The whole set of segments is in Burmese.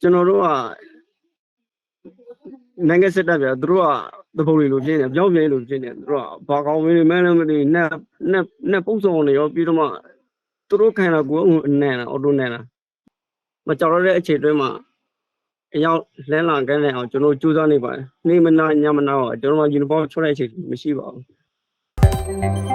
ကျွန်တော်တို့ကနိုင်ငံစစ်တပ်ပြသူတို့ကတပုတ်တွေလိုဖြစ်နေပြောင်းပြင်းလိုဖြစ်နေသူတို့ကဘာကောင်းမင်းမန်းလည်းမသိနက်နက်နက်ပုံစုံနေရောပြီးတော့မှသူတို့ခံတာကိုယ်အနန်အော်တိုနန်လာမကြောက်ရတဲ့အခြေအတွင်းမှာအရောက်လဲလာကန်းနေအောင်ကျွန်တော်ကြိုးစားနေပါတယ်နေမနာညမနာတော့ကျွန်တော်ယူနီဖောင်းချွတ်တဲ့အချိန်မရှိပါဘူး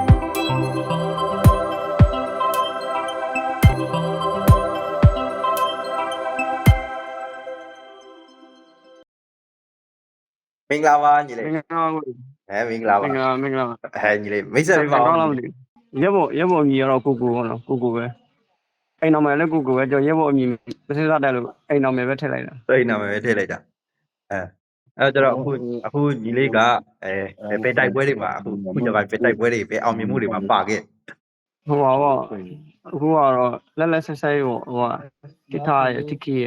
မင်္ဂလာပါညီလေးမင်္ဂလာပါဟဲမင်္ဂလာမပါင်္ဂလာမင်္ဂလာဟဲညီလေးမိတ်ဆက်ပေးပါကောဦးင်းလားမသိဘူးရဲဘော်ရဲဘော်အမည်ကတော့ကိုကိုပေါ့နော်ကိုကိုပဲအိမ်တော်မယ်လည်းကိုကိုပဲကျွန်တော်ရဲဘော်အမည်မစစားတယ်လို့အိမ်တော်မယ်ပဲထည့်လိုက်တာစိတ်နာမည်ပဲထည့်လိုက်တာအဲအဲတော့အခုအခုညီလေးကအဲအဲဘယ်တိုက်ပွဲတွေမှာအခုခုညကဘယ်တိုက်ပွဲတွေဘယ်အောင်မြင်မှုတွေမှာပါခဲ့ဟိုပါပေါ့အခုကတော့လက်လက်ဆက်ဆက်ပေါ့ဟိုကတိထားရတိခီရ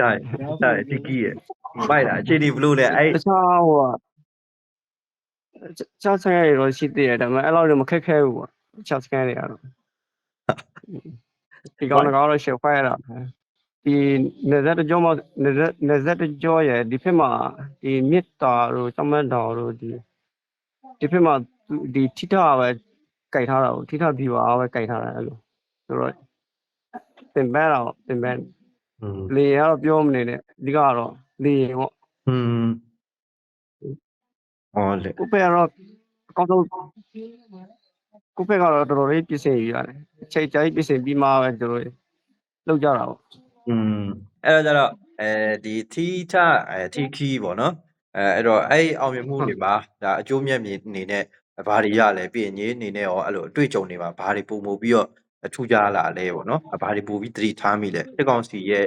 တိုင်တိုင်တီကီရဲ့ပိုက်တာအခြေဒီဘလို့လဲအဲတခြားဟိုကခြားဆိုင်ရတော့ရှိသေးတယ်ဒါပေမဲ့အဲ့လောက်တော့မခက်ခဲဘူးပေါ့ခြားစကန်တွေကတော့ဒီကောင်ကတော့ရှယ်ဖိုင်ရတာဒီနေဇက်တကြောမနေဇက်နေဇက်တကြောရဲ့ဒီဖက်မှာဒီမြစ်တာတို့စမတ်တော်တို့ဒီဒီဖက်မှာဒီထိထားပဲကြိုက်ထားတာကိုထိထားပြီးပါပဲကြိုက်ထားတာအဲ့လိုဆိုတော့တင်ပန်းတော့တင်ပန်းอืม လေယာဉ်ကတော့ပြောမနေနဲ့အဓိကကတော့လေယာဉ်ပေါ့ อืมအော်လေ ကိုဖက်ကတော့အကောင်းဆုံးကိုဖက်ကတော့တော်တော်လေးပြင်ဆင်ယူရတယ်အချိန်ကြာကြီးပြင်ဆင်ပြီးမှပဲတို့လောက်ကြတာပေါ့ อืมအဲ့တော့ကျတော့အဲဒီသီထအဲသီခီပေါ့နော်အဲအဲ့တော့အဲ့ဒီအောင်မြင်မှုတွေမှာဒါအကျိုးမြတ်မြင်အနေနဲ့ဘာတွေရလဲပြီးရင်ညီအနေနဲ့ရောအဲ့လိုအတွေ့အကြုံတွေမှာဘာတွေပုံမှုပြီးတော့အ ထူးကြလာလဲပေါ့နော်ဘာတွေပို့ပြီးသတိထားမိလဲစစ်ကောင်စီရဲ့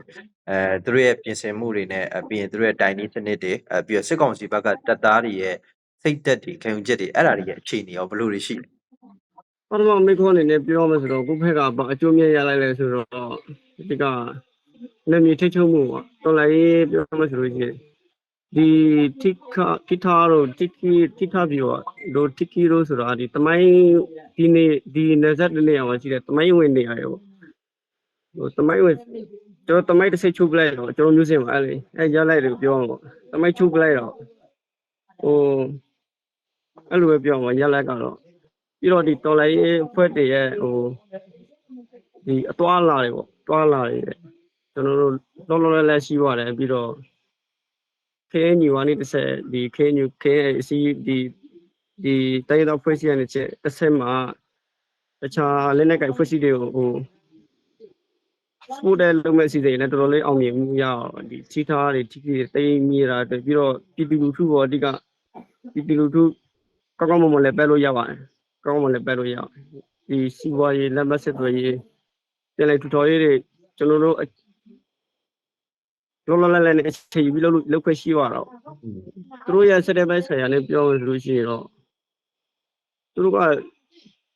အဲသူတို့ရဲ့ပြင်ဆင်မှုတွေနဲ့အပြီးရင်သူတို့ရဲ့တိုင်နည်းစနစ်တွေအပြီးတော့စစ်ကောင်စီဘက်ကတပ်သားတွေရဲ့စိတ်သက်တွေခံယူချက်တွေအဲ့ဒါတွေရဲ့အခြေအနေရောဘယ်လိုတွေရှိလဲပထမမိခွန်းအနေနဲ့ပြောမယ်ဆိုတော့ကိုဖက်ကဘာအကျိုးမြတ်ရလိုက်လဲဆိုတော့ဒီကနာမည်ထိတ်ချုံမှုပေါ့တော်လိုက်ရေးပြောမယ်ဆိုလို့ရှိရင် ဒီတိခတိထားတို့တိကီတိထားပြီးတော့တို့တိကီတို့ဆိုတာဒီတမိုင်းဒီနေ့ဒီနေဆက်တဲ့နေရာမှာရှိတဲ့တမိုင်းဝင်နေရရောဟိုတမိုင်းဝင်ကျွန်တော်တမိုင်းတစ်စိတ်ချုပ်ပလိုက်တော့ကျွန်တော်မျိုးစင်ပါအဲ့လေအဲ့ရလိုက်တယ်ပြောမှာပေါ့တမိုင်းချုပ်ပလိုက်တော့ဟိုအဲ့လိုပဲပြောမှာရလိုက်ကတော့ပြီးတော့ဒီတော်လိုင်းရေးဖွဲ့တည်ရဲ့ဟိုဒီအသွားလာတွေပေါ့တွားလာတွေတဲ့ကျွန်တော်တို့လောလောလတ်လတ်ရှိပါတယ်ပြီးတော့ KNU ကနေတစ်ဆက်ဒီ KNU KNC ဒီဒီတိုင်းတော်ဖွဲ့စည်းရတဲ့ချက်တစ်ဆက်မှာတခြားလက်နက်ကိုင်ဖွဲ့စည်းတွေကိုဟိုစပို့တဲ့လုပ်မဲ့စီစဉ်လည်းတော်တော်လေးအောင်မြင်မှုရအောင်ဒီချီထားတွေထိထိတွေတိမ်မြေတာတွေပြီးတော့ပြည်သူလူထုပေါ်အဓိကပြည်သူလူထုကောင်းကောင်းမွန်မွန်လည်းပဲလို့ရပါတယ်ကောင်းမှလည်းပဲလို့ရအောင်ဒီစီးပွားရေးလက်မဆက်သွယ်ရေးပြန်လည်ထူထောင်ရေးတွေကျွန်တော်တို့ လောလောလတ်လတ်နဲ့အခြေယူပြီးလုပ်လို့လုပ်ခွင့်ရှိရတော့သူတို့ရဲ့စတဲ့ပိုင်းဆိုင်ရာနဲ့ပြောလို့ရှိရင်တော့သူတို့က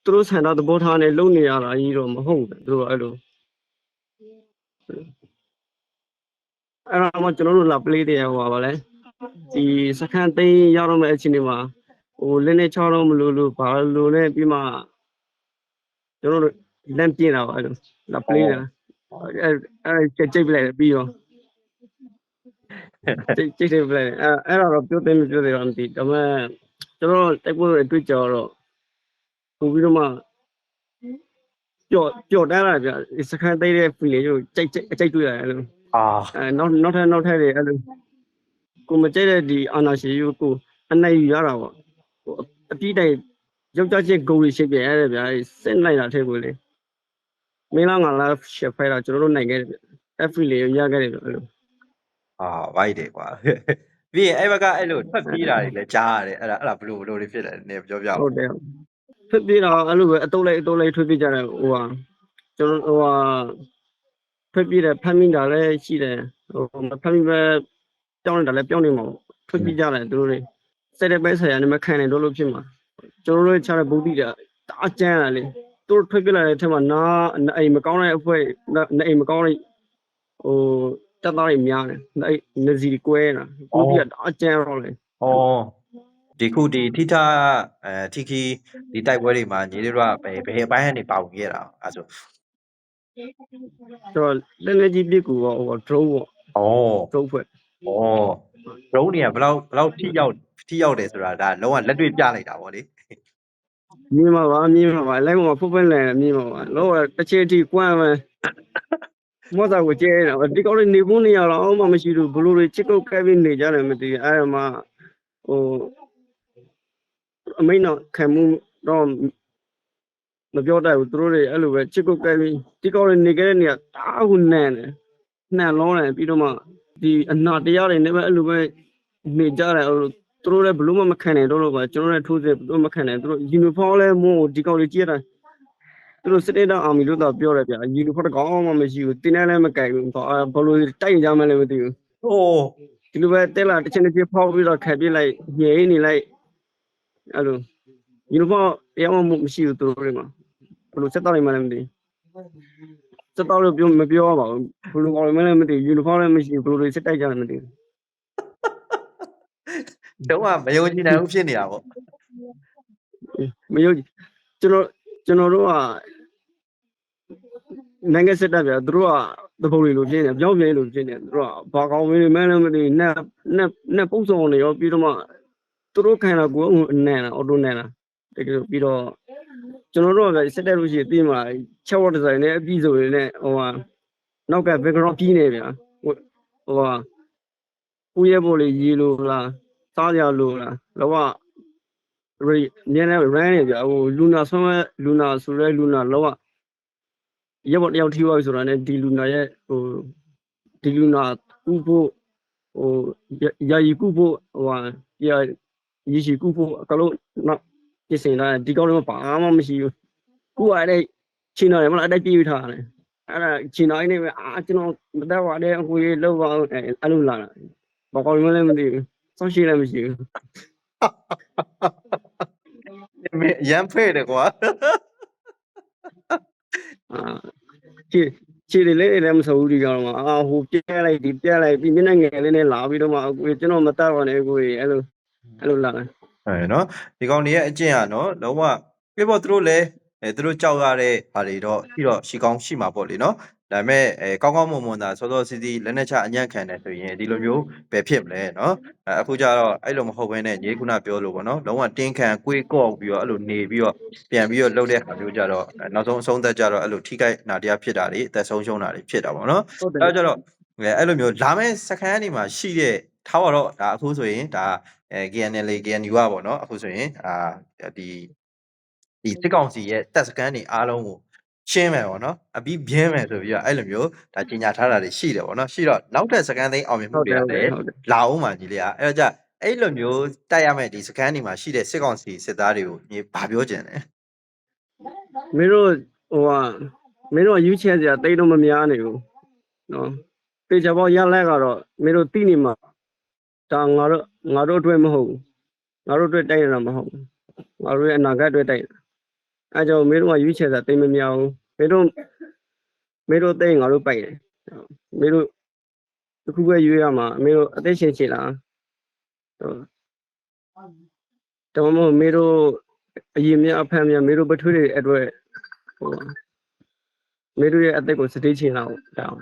သူတို့ဆန္ဒသဘောထားနဲ့လုပ်နေရတာကြီးတော့မဟုတ်ဘူးသူတို့ကအဲ့လိုအဲ့တော့မှကျွန်တော်တို့လာ play တဲ့ဟိုပါဗာလဲဒီစခန်းသိမ်းရတော့မယ့်အချိန်တွေမှာဟိုလင်းနေချောင်းတော့မလို့လို့ဘာလို့လဲပြီးမှကျွန်တော်တို့လမ်းပြင်းတာပါအဲ့လိုလာပလေးတာအဲ့အဲ့ကြိတ်ကြိတ်ပလိုက်တယ်ပြီးရော ကြိတ်ကြိတ်ကြိတ်ပလိုက်တယ်အဲ့အဲ့တော့ပြောတယ်မပြောတယ်တော့မသိဒါပေမဲ့ကျွန်တော်တိုက်ပွဲတွေအတွေ့အကြုံတော့ပို့ပြီးတော့မှပျော့ပျော့တန်းလာပြစခန်းသိတဲ့ feeling ကိုကြိတ်ကြိတ်အကြိတ်တွေ့ရတယ်အဲ့လိုအာအဲနောက်နောက်ထပ်နောက်ထပ်တွေအဲ့လိုကိုမကြိုက်တဲ့ဒီအာနာရှိယူကိုအနိုင်ယူရတာပေါ့ဟိုအပြည့်တိုင်ယောက်ျားချင်းဂုံရီရှိပြရတယ်ဗျာစစ်နိုင်တာထဲကိုလေမင်းလားငါလားရှက်ဖိုက်တာကျွန်တော်တို့နိုင်ခဲ့တယ်ဗျအဖရီလေးရခဲ့တယ်ဗျအဲ့လို အာဝိုက်တယ်ကွာပြီးရင်အဲ့ဘက်ကအဲ့လိုထွက်ပြေးတာတွေလည်းကြားရတယ်အဲ့ဒါအဲ့ဒါဘလို့ဘလို့တွေဖြစ်တယ်နည်းပြောပြဟုအောင်တ်တယ်ဖြစ်ပြီးတော့အဲ့လိုပဲအတုံးလိုက်အတုံးလိုက်ထွက်ပြေးကြတယ်ဟိုဟာကျွန်တော်ဟိုဟာထွက်ပြေးတယ်ဖမ်းမိတာလည်းရှိတယ်ဟိုဖမ်းမိပဲပြောင်းနေတာလည်းပြောင်းနေမှာပေါ့ထွက်ပြေးကြတယ်သူတို့တွေစက်တဲ့ပဲဆရာနဲ့မခံနိုင်တော့လို့ဖြစ်မှာကျွန်တော်တို့ချတဲ့ဗုဒ္ဓတာတအားကျန်းရလေသူတို့ထွက်ပြလာတဲ့အထက်မှာနာအိမ်မကောင်းတဲ့အဖွဲနာအိမ်မကောင်းတဲ့ဟို တက်သားတွေများတယ်နာအိမ်နစီကွဲတာဗုဒ္ဓတာတအားကျန်းတော့လေဩဒီခုဒီထိထအဲထီခီဒီတိုက်ပွဲတွေမှာညီလေးတို့ကဘယ်ဘယ်အပိုင်းကနေပါဝင်ခဲ့တာအဲ့ဆိုဆိုတော့လက်လက်ကြီးပြစ်ကူပေါ့ဟို drone ပေါ့ဒုတ်ဖွဲ့ဩ drone တွေကဘယ်လောက်ဘယ်လောက်ထိရောက်ထိရောက်တယ်ဆိုတာဒါလုံးဝလက်တွေ့ပြလိုက်တာဗောလေမြင်ပါပါမြင်ပါပါလိုက်မှာဖုတ်ဖက်လန်မြင်ပါပါလောကတစ်ချက်ထိကွမ်းမယ် မောတာကိုကျဲနေတာဒီကောက်လေးနေဖို့နေရတော့အောင်မှမရှိဘူးဘလို့တွေချစ်ကုတ်ကဲပြီးနေကြတယ်မသိဘူးအဲ့ဒါမှဟိုအမိန်တော့ခံမှုတော့မပြောတတ်ဘူးသူတို့တွေအဲ့လိုပဲချစ်ကုတ်ကဲပြီးဒီကောက်လေးနေခဲ့တဲ့နေရာတားခုနန်တယ်နှံလုံးတယ်ပြီးတော့မှဒီအနာတရားတွေနဲ့ပဲအဲ့လိုပဲနေကြတယ်အဲ့လိုသူတို့လည်းဘလို့မှမခံနိုင်တော့လို့ပါကျွန်တော်လည်းထိုးစစ်ဘလို့မခံနိုင်သူတို့ယူနီဖောင်းလည်းမို့ဒီကောင်လေးကြည့်ရတာ သူတို့စစ်တေးတော့အာမီလို့တော့ပြောတယ်ဗျာယူနီဖောင်းတစ်ကောင်မှမရှိဘူးတင်းနဲ့လည်းမကြိုက်ဘူးဘာဘလို့တိုက်ကြမှလည်းမသိဘူးဟိုဒီလိုပဲတက်လာတစ်ချက်တစ်ချက်ဖောက်ပြီးတော့ခက်ပြလိုက်ညဲနေလိုက်အဲ့လိုယူနီဖောင်းတရားမှမရှိဘူးသူတို့တွေမှာဘလို့စက်တော့နေမှလည်းမသိစက်တော့လို့ပြောမပြောပါဘူးဘလို့ကောင်လည်းမသိယူနီဖောင်းလည်းမရှိဘူးဘလို့စစ်တိုက်ကြလည်းမသိဘူးတုံးကမယုံကြည်နိုင်ဘူးဖြစ်နေတာဗောမယုံကြည်ကျွန်တော်ကျွန်တော်တို့က နိုင်ငံစစ်တပ်ပြသူတို့ကတပုတ်လေးလိုဖြစ်နေပြောင်းပြင်းလိုဖြစ်နေသူတို့ကဘာကောင်းမင်းမန်းလည်းမသိနက်နက်နက်ပုံစုံနေရောပြီးတော့မှသူတို့ခံတာကိုယ်အနန်အော်တိုနန်တာတကယ်ပြီးတော့ကျွန်တော်တို့ကစစ်တပ်လို့ရှိရင်ပြီးမှချက်ဝတ်ဒီဇိုင်းနဲ့အပြီးဆိုရင်လည်းဟိုဟာနောက်က background ပြီးနေဗျာဟိုဟိုဟာဦးရဲပေါ်လေးရေလို့လားစားကြလို့လားလောကရီနည်းနည်း run နေကြဟိုလူနာဆွမ်းမဲ့လူနာဆိုရဲလူနာလောက ရက်ပေါ်တယောက်ထိသွားပြီဆိုတာနဲ့ဒီလူနာရဲ့ဟိုဒီလူနာကုဖို့ဟိုယာယီကုဖို့ဟိုဟာယာရရှိကုဖို့အကလုံးတော့ပြင်ဆင်လာဒီကောင်းလေးဘာမှမရှိဘူးကုရတဲ့ချင်းတော်ရမလားအတိုက်ပြေးထားတယ်အဲ့ဒါချင်းတော်နေပဲအာကျွန်တော်မတတ်ပါနဲ့အကိုကြီးလောက်ပါအဲ့လိုလာတာဘာကောင်းမှလည်းမသိဘူးစောင့်ရှိလည်းမရှိဘူးမင်းရမ်းဖဲ့တယ်ကွာ အာ ခြေခြေတွေလေးတွေလည်းမဆိုဘူးဒီကောင်မှာအာဟိုပြဲလိုက်ဒီပြဲလိုက်ပြီးမျက်နှာငယ်လေးနဲ့လာပြီးတော့မှအကိုကျွန်တော်မတတ်ပါနဲ့အကိုကြီးအဲ့လိုအဲ့လိုလာတယ်အဲနော်ဒီကောင်တွေရဲ့အကျင့်อ่ะနော်လုံးဝပြပေါ့သူတို့လည်းအဲသူတို့ကြောက်ရတဲ့ဟာတွေတော့ရှိတော့ရှိကောင်းရှိမှာပေါ့လေနော် ဒါပေမဲ့အဲကောင်းကောင်းမွန်မွန်သာစောစောစီးစီးလက်နဲ့ချအညံ့ခံတယ်ဆိုရင်ဒီလိုမျိုးပဲဖြစ်မလဲနော်အဲအခုကျတော့အဲ့လိုမဟုတ်ဘဲနဲ့ညီခုနပြောလို့ပေါ့နော်လုံးဝတင်းခံကွေးကော့ပြီးတော့အဲ့လိုနေပြီးတော့ပြန်ပြီးတော့လှုပ်တဲ့ဟာမျိုးကြတော့အဲနောက်ဆုံးအဆုံးသက်ကြတော့အဲ့လိုထိခိုက်နာတရားဖြစ်တာတွေအသက်ဆုံးရှုံးတာတွေဖြစ်တာပေါ့နော်ဟုတ်တယ်အဲတော့ကျတော့အဲအဲ့လိုမျိုးလာမဲ့စခန်းအနေမှာရှိတဲ့ထားပါတော့ဒါအခုဆိုရင်ဒါအဲ KNL KNU ကပေါ့နော်အခုဆိုရင်အာဒီဒီစစ်ကောင်စီရဲ့တပ်စခန်းတွေအားလုံးကို ရှင်းမယ်ပေါ့နော်အပြီးပြင်းမယ်ဆိုပြီးတော့အဲ့လိုမျိုးဒါကြီးညာထားတာတွေရှိတယ်ပေါ့နော်ရှိတော့နောက်ထပ်စခန်းသိမ်းအောင်မြင်မှုဟုတ်တွေတယ်ကဟုတ်တယ်လည်းဟုတ်တယ်လာအောင်ပါကြီးလေအဲ့တော့ကြအဲ့လိုမျိုးတိုက်ရမယ်ဒီစခန်းတွေမှာရှိတဲ့စစ်ကောင်စီစစ်သားတွေကိုညီဘာပြောကြင်လဲမင်းတို့ဟိုဟာမင်းတို့ယူချဲစရာတိတ်တော့မများနေဘူးနော်တေချာပေါက်ရလက်ကတော့မင်းတို့တိနေမှာဒါငါတို့ငါတို့အတွက်မဟုတ်ဘူးငါတို့အတွက်တိုက်ရတာမဟုတ်ဘူးငါတို့ရဲ့အနာဂတ်အတွက်တိုက်တာ အဲကြောင့်မင်းတို့ကယူချဲစရာတိတ်မများဘူးမင်းတို့မင်းတို့တိတ်ငါတို့ပိုက်တယ်မင်းတို့တစ်ခုပဲရွေးရမှာမင်းတို့အသက်ရှင်ချင်လားဟုတ်တော့မဟုတ်မင်းတို့အရင်မြအဖမ်းမြမင်းတို့ပထွေးတွေအတွက်ဟိုမင်းတို့ရဲ့အသက်ကိုစတေးချင်လောက်တောင်း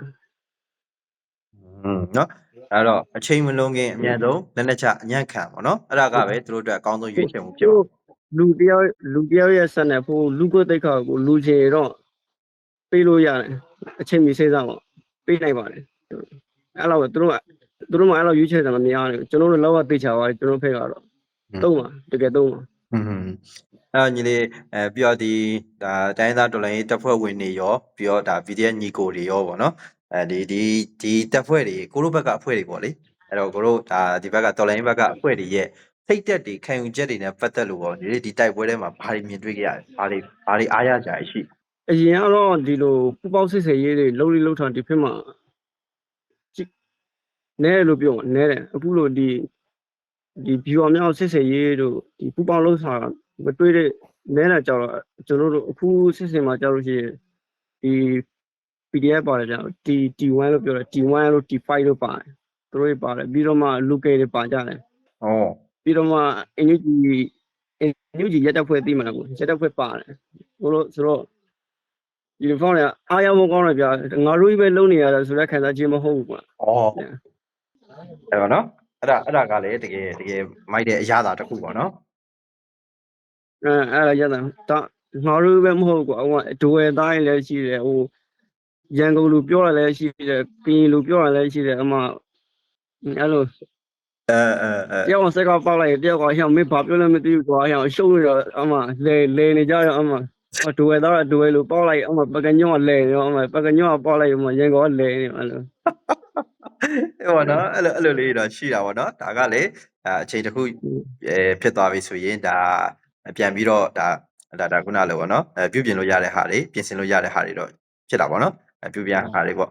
อืมเนาะအဲ့တော့အချိန်မလုံးခင်အမြန်ဆုံးလက်နဲ့ချအညံ့ခံပေါ့နော်အဲ့ဒါကပဲသူတို့အတွက်အကောင်းဆုံးရွေးချယ်မှုဖြစ်ပါ လူတယောက်လူတယောက်ရဲ့ဆက်နဲ့ဖို့လူကိုတိတ်ခါကိုလူချင်တော့ပေးလို့ရတယ်အချိန်မီစိတ်စားပေါ့ပေးနိုင်ပါတယ်အဲ့လိုပဲသူတို့ကသူတို့မှအဲ့လိုရွေးချယ်တာမများဘူးကျွန်တော်တို့လောက်ကသိချပါကျွန်တော်ဖိတ်ကတော့သုံးပါတကယ်သုံးပါอืมအဲ့တော့ညီလေးအဲပြီးတော့ဒီဒါတိုင်းသားတော်လိုင်းရေးတပ်ဖွဲ့ဝင်တွေရောပြီးတော့ဒါ VDS ညီကိုတွေရောပေါ့နော်အဲဒီဒီဒီတပ်ဖွဲ့တွေကိုတို့ဘက်ကအဖွဲ့တွေပေါ့လေအဲ့တော့ကိုတို့ဒါဒီဘက်ကတော်လိုင်းရေးဘက်ကအဖွဲ့တွေရဲ့ စိတ်သက်တွေခံယူချက်တွေနဲ့ပတ်သက်လို့ပေါ့ညီလေးဒီတိုက်ပွဲထဲမှာဘာတွေမြင်တွေ့ကြရလဲဘာတွေဘာတွေအားရကြရရှိအရင်ကတော့ဒီလိုပူပေါင်းစစ်စေးရေးတွေလုံးလေးလုံးထောင်ဒီဖက်မှာကြည့်နဲတယ်လို့ပြောနဲတယ်အခုလို့ဒီဒီ viewer များစစ်စေးရေးတို့ဒီပူပေါင်းလုံးစာမတွေးတဲ့နဲတာကြောက်တော့ကျွန်တော်တို့အခုစစ်စင်မှာကြောက်လို့ရှိရင်ဒီ PDF ပါတယ်ကြောက် T T1 လို့ပြောတယ် T1 လို့ T5 လို့ပါတယ်သူတို့တွေပါတယ်ပြီးတော့မှ local တွေပါကြတယ်ဩ ပြီးတော့မှ energy energy ရက်တက်ဖွဲ့သိမှာလားကိုရက်တက်ဖွဲ့ပါတယ်ဘို့လို့ဆိုတော့ယူနီဖောင်းတွေကအားရမကောင်းတယ်ဗျာငါတို့ကြီးပဲလုံနေရတယ်ဆိုတဲ့ခံစားချက်မဟုတ်ဘူးကွာဩအဲ့တော့နော်အဲ့ဒါအဲ့ဒါကလည်းတကယ်တကယ်မိုက်တဲ့အရာသာတစ်ခုပေါ့နော်အဲအဲ့ဒါရတာဒါငါတို့ပဲမဟုတ်ဘူးကွာဟိုကဒွယ်သားရင်လည်းရှိတယ်ဟိုရန်ကုန်လူပြောရလည်းရှိတယ်ကရင်လူပြောရလည်းရှိတယ်အမအဲ့လို အဲအဲအဲတယောက်ကစက်ကပေါက်လိုက်တယောက်ကဟောင်းမင်းဘာပြောလဲမသိဘူးကွာဟောင်းရှုံးရတော့အမလေလေနေကြရောအမဒွယ်သားဒွယ်လူပေါက်လိုက်အမပကညောကလဲရောအမပကညောကပေါက်လိုက်အမရန်ကုန်ကလဲနေအဲ့လိုဟိုနော်အဲ့လိုအဲ့လိုလေးတော့ရှိတာပေါ့နော်ဒါကလေအအချိန်တစ်ခုအဲဖြစ်သွားပြီဆိုရင်ဒါပြန်ပြီးတော့ဒါဒါဒါခုနလိုပေါ့နော်အဲပြုပြင်လို့ရတဲ့ဟာတွေပြင်ဆင်လို့ရတဲ့ဟာတွေတော့ဖြစ်တာပေါ့နော် အဲပြုပြင်ဟာတွေပေါ့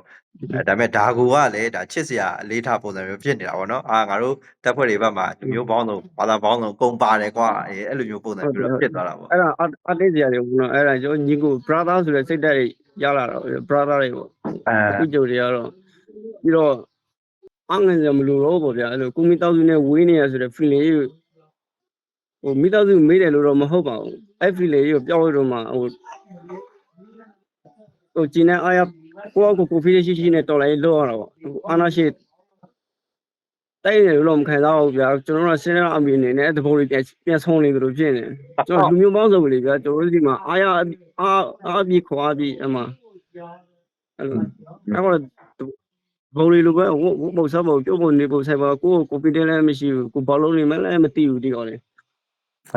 အဲဒါပေမဲ့ဒါကူကလည်းဒါချစ်စရာအလေးထားပုံစံမျိုးဖြစ်နေတာပေါ့နော်အာငါတို့တက်ဖွဲ့တွေဘက်မှာလူမျိုးပေါင်းစုံဘာသာပေါင်းစုံကုန်ပါတယ်ကွာအဲအဲ့လိုမျိုးပုံစံမျိုးတော့ဖြစ်သွားတာပေါ့အဲ့ဒါအအတိတ်စရာတွေဘူးနော်အဲ့ဒါကျွန်တော်ညီကို brother ဆိုတဲ့စိတ်ဓာတ်တွေရလာတော့ brother တွေပေါ့အဲအခုကြုံတွေကတော့ပြီးတော့အငန်စမလို့တော့ပေါ့ဗျာအဲ့လိုကိုမိသားစုနဲ့ဝေးနေရဆိုတဲ့ feeling ကြီးကိုဟိုမိသားစုမေးတယ်လို့တော့မဟုတ်ပါဘူးအဲ့ feeling ကြီးကိုပြောက်လို့တော့မှဟိုဟိုကျင်းနေအားရ ကိုယ့်အကိုကိုဖီးရှိရှိနဲ့တော်လိုက်လို့ရတော့ဟိုအာနာရှိတိုက်နေလို့တော့မခံစားဘူးဗျာကျွန်တော်တို့ကစဉ်းစားအမိအနေနဲ့သဘောလေးပြန်ပြန်ဆုံးနေသလိုဖြစ်နေကျွန်တော်လူမျိုးပေါင်းစုံလေဗျာကျွန်တော်တို့ဒီမှာအားရအားအားပြီးခွာပြီးအမှအဲ့လိုအဲ့တော့ဘုံလေးလိုပဲဝဝပုံစားပုံပြုတ်ပုံနေပုံဆိုင်ပါကိုကိုပီတင်လည်းမရှိဘူးကိုဘောလုံးနေမလည်းမသိဘူးဒီကောင်လေ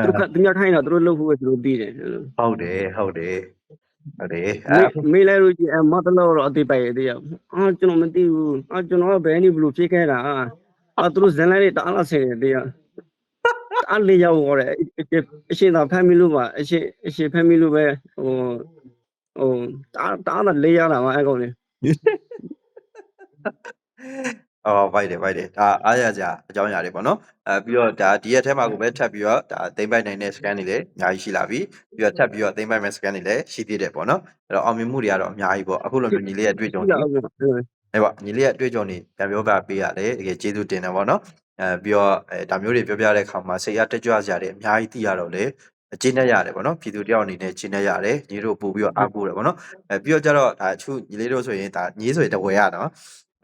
သူကသူများခိုင်းတာသူတို့လုပ်ဖို့ပဲသူတို့ပြီးတယ်ဟုတ်တယ်ဟုတ်တယ် ဟုတ်တယ်အဲမေးလဲလို့ကြီးအမတလို့တော့အသေးပိုက်ရသေးရအာကျွန်တော်မသိဘူးအာကျွန်တော်ကဘယ်နေဘလို့ဖြစ်ခဲ့တာအာသူတို့ဇန်လိုက်တာအားလားဆင်တယ်တရားအားလေးရောက်တော့တယ်အရှင်သာဖမ်းမိလို့ပါအရှင်အရှင်ဖမ်းမိလို့ပဲဟိုဟိုတားတားလေးရတာပါအဲ့ကောင်လေ အော်ဗိုက်တယ်ဗိုက်တယ်ဒါအားရကြအကြောင်းအရာတွေပေါ့နော်အဲပြီးတော့ဒါဒီရက်ထဲမှာကိုပဲထပ်ပြီးတော့ဒါသိမ့်ပိုက်နိုင်တဲ့ scan တွေလည်းအများကြီးရှိလာပြီပြီးတော့ထပ်ပြီးတော့သိမ့်ပိုက်မဲ့ scan တွေလည်းရှိသေးတယ်ပေါ့နော်အဲ့တော့အောင်မြင်မှုတွေကတော့အများကြီးပေါ့အခုလိုမျိုးညီလေးရဲ့အတွေ့အကြုံကြတွေည့်ရအောင်အဲ့ပေါ့ညီလေးရဲ့အတွေ့အကြုံတွေပြန်ပြောပြပေးရတယ်တကယ်ကျေးဇူးတင်တယ်ပေါ့နော်အဲပြီးတော့အဲဒါမျိုးတွေပြောပြတဲ့အခါမှာစိတ်အားတက်ကြွစရာတွေအများကြီးသိရတော့လေအကျဉ်းနဲ့ရတယ်ပေါ့နော်ပြည်သူတယောက်အနေနဲ့ကျဉ်းနဲ့ရတယ်ညီတို့ပို့ပြီးတော့အားကိုးတယ်ပေါ့နော်အဲပြီးတော့ကျတော့ဒါအချူညီလေးတို့ဆိုရင်ဒါညီဆိုရင်တဝဲရနော်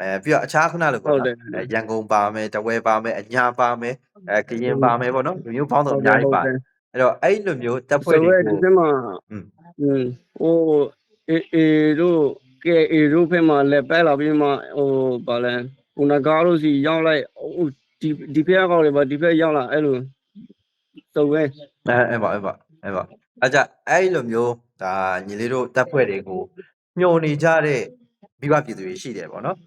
အဲပြီးတော့အခြားခုနလိုပေါ့နော်အဲရန်ကုန်ပါမယ်တဝဲပါမယ်အညာပါမယ်အဲကရင်ပါမယ်ပေါ့နော်လူမျိုးပေါင်းစုံအများကြီးပါတယ်အဲ့တော့အဲ့လိုမျိုးတပ်ဖွဲ့ ဆို တွေ ရဲ ကို ဒီမှာ อืม อืมဟိုအေအေတို့ကဲအေတို့ဖက်မှာလက်ပဲလာပြီးမှဟိုဗာလဲဟိုနဂါတို့စီရောက်လိုက်ဟိုဒီဒီဖက်ကောက်လေပါဒီဖက်ရောက်လာအဲ့လိုဆိုရဲ အဲအဲ့ပါအဲ့ပါအဲ့ပါအဲ့ကြအဲ့လိုမျိုးဒါညီလေးတို့တပ်ဖွဲ့တွေကိုညှို့နေကြတဲ့မိဘပြည်သူတွေရှိတယ်ပေါ့နော်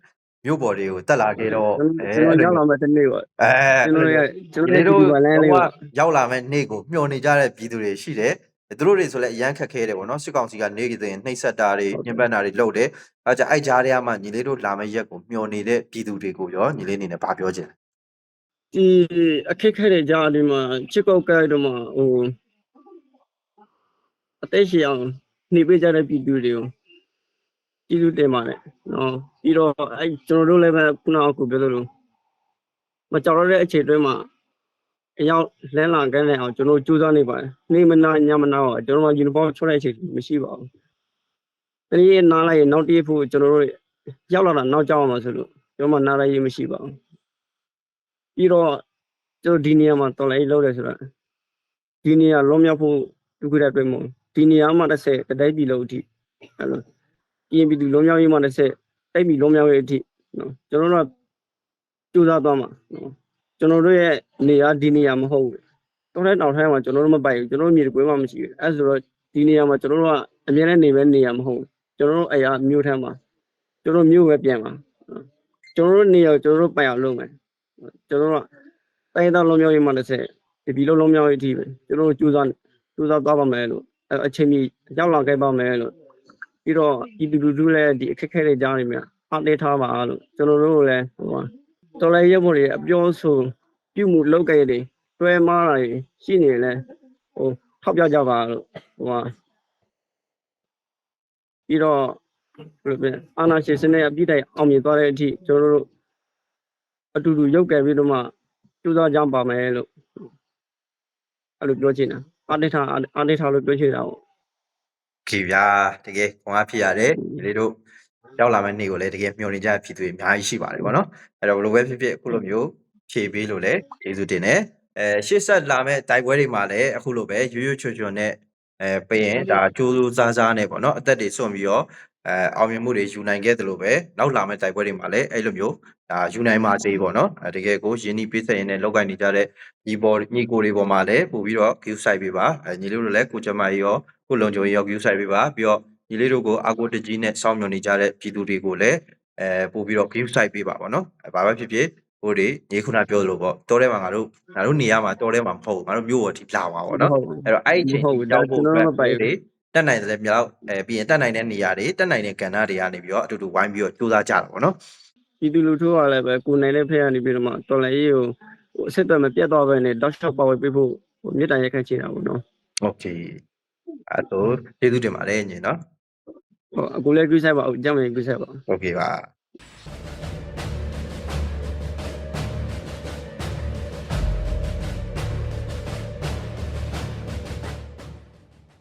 မြို့ပေါ်တွေကိုတက်လာခဲ့တော့အဲကျွန်တော်ရောက်လာမဲ့တနေ့ပေါ့အဲကျွန်တော်ရဲ့ကျွန်ညီတော်လေးရဲ့တို့ဒီဗလန်းလေးဟိုပေါ့ကရောက်လာမဲ့နေ့ကိုမျှော်နေကြတဲ့ပြည်သူတွေရှိတယ်သူတို့တွေဆိုလည်းအရန်ခက်ခဲတယ်ပေါ့နော်စစ်ကောင်စီကနေစဉ်နှိပ်စက်တာတွေညှဉ်းပန်းတာတွေလုပ်တယ်အဲကြအဲ့ကြားထဲမှာညီလေးတို့လာမဲ့ရက်ကိုမျှော်နေတဲ့ပြည်သူတွေကိုရောညီလေးအနေနဲ့ဗာပြောချင်ဒီအခက်ခဲတဲ့ကြားဒီမှာချစ်ကောက်ကဲတော့မှဟိုအသက်ရှင်အောင်နှိပေးကြတဲ့ပြည်သူတွေကို ပြည်သူတင်ပါတယ်နော်ပြီးတော့အဲကျွန်တော်တို့လည်းပဲခုနကအခုပြောသလိုမကြောက်ရတဲ့အခြေအတွင်းမှာအရောက်လန်းလာကန်းနေအောင်ကျွန်တော်ကြိုးစားနေပါတယ်နေမနာညမနာတော့ကျွန်တော်ယူနီဖောင်းချွတ်တဲ့အချိန်မရှိပါဘူးတနည်းနားလိုက်ရင်နောက်တည့်ဖို့ကျွန်တော်တို့ရောက်လာတာနောက်ကြောက်အောင်လို့ဆိုလို့ကျွန်တော်မှနားလိုက်ရင်မရှိပါဘူးပြီးတော့ကျွန်တော်ဒီနေရာမှာတော်လိုက်လောက်တယ်ဆိုတာဒီနေရာလုံးမြောက်ဖို့ဒုက္ခတဲ့အတွက်မို့ဒီနေရာမှာတစ်ဆက်တတိုက်ပြည်လုံးအထိအဲ့လို ပြင်ပြည်သူလုံးမြောက်ရေးမှာတစ်ဆက်တိုက်ပြည်လုံးမြောက်ရေးအထိနော်ကျွန်တော်တို့ကကြိုးစားသွားမှာနော်ကျွန်တော်တို့ရဲ့နေရာဒီနေရာမဟုတ်ဘူးတော်တဲ့နောက်ထိုင်းမှာကျွန်တော်တို့မပိုက်ဘူးကျွန်တော်တို့မြေကွေးမှမရှိဘူးအဲ့ဆိုတော့ဒီနေရာမှာကျွန်တော်တို့ကအမြဲတမ်းနေပဲနေရာမဟုတ်ဘူးကျွန်တော်တို့အရာမြို့ထမ်းမှာကျွန်တော်မြို့ပဲပြန်မှာနော်ကျွန်တော်တို့နေရာကိုကျွန်တော်တို့ပိုင်အောင်လုပ်မယ်ကျွန်တော်တို့ကတိုင်းသားလုံးမြောက်ရေးမှာတစ်ဆက်ဒီပြည်လုံးလုံးမြောက်ရေးအထိပဲကျွန်တော်တို့ကြိုးစားကြိုးစားသွားပါမယ်လို့အဲ့အချိန်ကြီးရောက်လာခဲ့ပါမယ်လို့ ပြီးတော့ဒီလူလူလူလည်းဒီအခက်ခဲတွေကြားနေမြအားသေးထားပါလို့ကျွန်တော်တို့လည်းဟိုပါတော်လည်းရုပ်ဖို့တွေအပြောဆိုပြုမှုလုပ်ကြတွေတွဲမားတာတွေရှိနေရင်လည်းဟိုထောက်ပြကြပါလို့ဟိုပါပြီးတော့ဘယ်လိုပြန်အာနာရှင်စနစ်အပြည့်တိုင်အောင်မြင်သွားတဲ့အထိကျွန်တော်တို့အတူတူရုပ်ကယ်ပြီးတော့မှကြိုးစားကြပါမယ်လို့အဲ့လိုပြောချင်တာအားသေးထားအားသေးထားလို့ပြောချင်တာပေါ့ ခေဗျာတကယ်ခွန်အားဖြစ်ရတယ်ဒီလေးတို့ရောက်လာမယ့်နေ့ကိုလည်းတကယ်မျှော်နေကြတဲ့ဖြစ်သူတွေအများကြီးရှိပါတယ်ဗောနော်အဲ့တော့ဘယ်လိုပဲဖြစ်ဖြစ်အခုလိုမျိုးဖြည့်ပေးလို့လည်းကျေးဇူးတင်တယ်အဲရှေ့ဆက်လာမယ့်တိုက်ပွဲတွေမှာလည်းအခုလိုပဲရွရွချွတ်ချွတ်နဲ့အဲပေးရင်ဒါကြိုးကြိုးစားစားနဲ့ဗောနော်အသက်တွေစွန့်ပြီးတော့အဲအောင်မြင်မှုတွေယူနိုင်ခဲ့တယ်လို့ပဲနောက်လာမယ့်တိုက်ပွဲတွေမှာလည်းအဲ့လိုမျိုးဒါယူနိုင်ပါစေဗောနော်အဲတကယ်ကိုယင်းဤပိဆက်ရင်နဲ့လောက်ကင်နေကြတဲ့ညီပေါ်ညီကိုတွေပေါ်မှာလည်းပို့ပြီးတော့ view site ပေးပါအဲညီလေးတို့လည်းကိုကျမကြီးရော ကိုလုံချုံရော view site ပေးပါပြီးတော့ညီလေးတို့ကိုအာကိုတကြီးနဲ့စောင့်မျှော်နေကြတဲ့ပြည်သူတွေကိုလည်းအဲပို့ပြီးတော့ view site ပေးပါဗောနော်အဲဘာပဲဖြစ်ဖြစ်ဟိုတွေညီခုနပြောသလိုပေါ့တောထဲမှာငါတို့ငါတို့နေရမှာတောထဲမှာမဟုတ်ဘူးငါတို့မြို့ပေါ်ထိလာပါဗောနော်အဲ့တော့အဲ့ဒီအချိန် မဟုတ် ထိ ဘူး ကြောက်ဖို့ ဒါ အတွက် ကျွန်တော်တို့မပိုက်ဘူး တွေတက်နိုင်တယ်မြောက်အဲပြီးရင်တက်နိုင်တဲ့နေရာတွေတက်နိုင်တဲ့ကဏ္ဍတွေကနေပြီးတော့အတူတူဝိုင်းပြီးတော့စူးစမ်းကြတာဗောနော် ပြည်သူလူထုကလည်းပဲကိုယ်နိုင်တဲ့ဖက်ကနေပြီးတော့မှတော်လည်းရေးကိုဟိုအဆက်အသွယ်မပြတ်သွားပဲနဲ့တောက်လျှောက်ပါဝယ်ပေးဖို့ဟိုမြေတ္တားရက်ခန့်ချင်တာပေါ့နော် โอเค အဲ့တော့ကျေးဇူးတင်ပါတယ်ညီနော် ဟိုအခုလည်းကြည့်ဆိုင်ပါဦးကြောက်ရင်ကြည့်ဆိုင်ပါ โอเคပါ